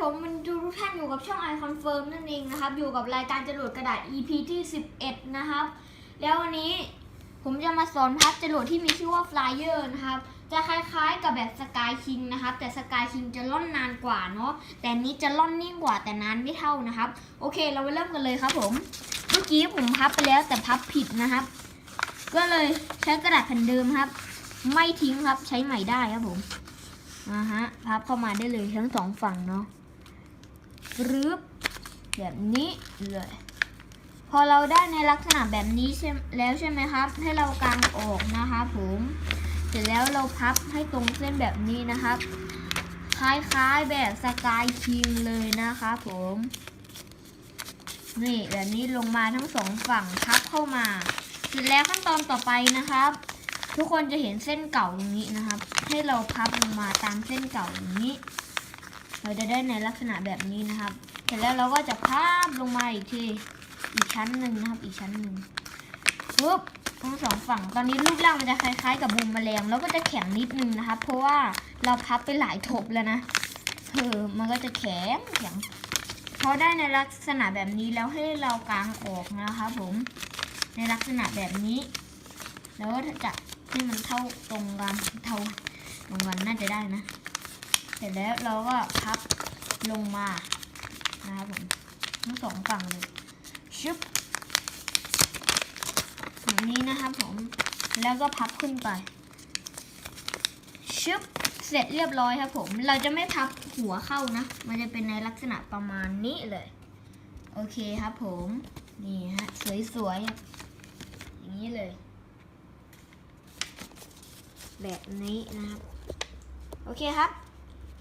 ผมมันดูทุกท่านอยู่กับช่องไอคอนเฟิร์มนั่นเองนะครับ อยู่กับรายการจรวดกระดาษ EP ที่ 11 นะครับ แล้ววันนี้ผมจะมาสอนพับจรวดที่มีชื่อว่า Flyer นะครับ จะคล้ายๆกับแบบ Sky King นะครับ แต่ Sky King จะล่อนนานกว่าเนาะแต่นี้จะล่อนนิ่งกว่าแต่นานไม่เท่านะครับ โอเคเราไปเริ่มกันเลยครับผม เมื่อกี้ผมพับไปแล้วแต่พับผิดนะครับ ก็เลยใช้กระดาษแผ่นเดิมครับ ไม่ทิ้งครับใช้ใหม่ได้ครับผมนะฮะพับเข้ามาได้เลยทั้งสองฝั่งเนาะ รึบแบบนี้เลย พอเราได้ในลักษณะแบบนี้ใช่แล้วใช่ไหมครับ ให้เรากางออกนะคะผมเสร็จแล้วเราพับให้ตรงเส้นแบบนี้นะครับ คล้ายๆแบบสกายคิงเลยนะคะผมนี่แบบนี้ลงมาทั้งสองฝั่งพับเข้ามาเสร็จแล้วขั้นตอนต่อไปนะครับ ทุกคนจะเห็นเส้นเก่าตรงนี้นะครับ ให้เราพับลงมาตามเส้นเก่าอย่างนี้ เราจะได้ในลักษณะแบบนี้นะครับ เสร็จแล้วเราก็จะพับลงมาอีกที อีกชั้นหนึ่งนะครับ อีกชั้นหนึ่งปุ๊บทั้งสองฝั่ง ตอนนี้รูปร่างมันจะคล้ายๆ กับบูมแมลง แล้วก็จะแข็งนิดนึงนะครับ เพราะว่าเราพับไปหลายทบแล้วนะเออมันก็จะแข็งแข็งพอได้ในลักษณะแบบนี้แล้วให้เรากางออกนะครับผม ในลักษณะแบบนี้ แล้วก็จะให้มันเท่าตรงกันเท่าตรงกันน่าจะได้นะ เสร็จแล้วเราก็พับลงมานะครับผมทั้งสองฝั่งเลยชึบแบบนี้นะครับผมแล้วก็พับขึ้นไปชึบเสร็จเรียบร้อยครับผม เราจะไม่พับหัวเข้านะ มันจะเป็นในลักษณะประมาณนี้เลย โอเคครับผม นี่ฮะ สวยๆ อย่างนี้เลย แบบนี้นะครับ โอเคครับ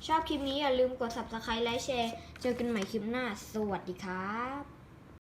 ชอบคลิปนี้อย่าลืมกด subscribe และแชร์ เจอกันใหม่คลิปหน้า สวัสดีครับ